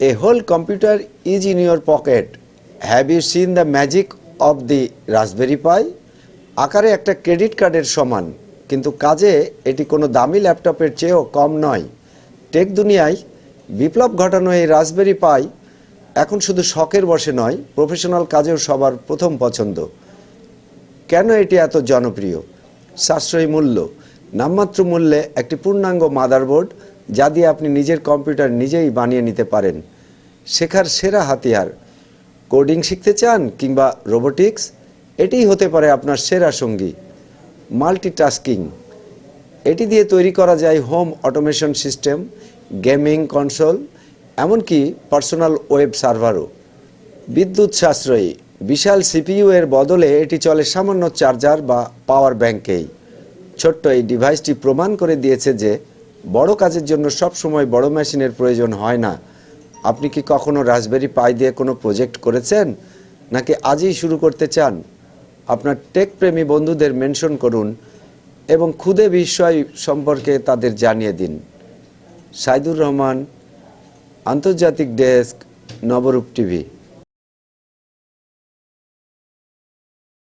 A whole computer is in your pocket. Have you seen the magic of the Raspberry Pi? আকারে একটা credit কার্ডের সমান, কিন্তু কাজে এটি কোনো দামি ল্যাপটপের চেয়েও কম নয় টেক দুনিয়ায় বিপ্লব ঘটানো এই রাসবেরি পাই এখন শুধু শখের বসে নয় প্রফেশনাল কাজেও সবার প্রথম পছন্দ কেন এটি এত জনপ্রিয় সাশ্রয়ী মূল্য নামমাত্র মূল্যে একটি পূর্ণাঙ্গ মাদারবোর্ড যা দিয়ে আপনি নিজের কম্পিউটার নিজেই বানিয়ে নিতে পারেন। শেখার সেরা হাতিয়ার, কোডিং শিখতে চান কিংবা রোবোটিক্স, এটিই হতে পারে আপনার সেরা সঙ্গী। মাল্টিটাস্কিং, এটি দিয়ে তৈরি করা যায় home automation system, gaming console, এমনকি পার্সোনাল ওয়েব সার্ভারও। বিদ্যুৎ সাশ্রয়ী, বিশাল সিপিইউ এর বদলে এটি চলে সামান্য চার্জার বা পাওয়ার ব্যাংকেই। ছোট্ট এই ডিভাইসটি প্রমাণ করে দিয়েছে যে বড় কাজের জন্য সব সময় বড় মেশিনের প্রয়োজন হয় না। আপনি কি কখনো রাসবেরি পাই দিয়ে কোনো প্রজেক্ট করেছেন? নাকি আজই শুরু করতে চান? আপনার টেক প্রেমী বন্ধুদের মেনশন করুন এবং খুদে বিষয় সম্পর্কে তাদের জানিয়ে দিন। সাইদুর রহমান, আন্তর্জাতিক ডেস্ক, নবরূপ টিভি।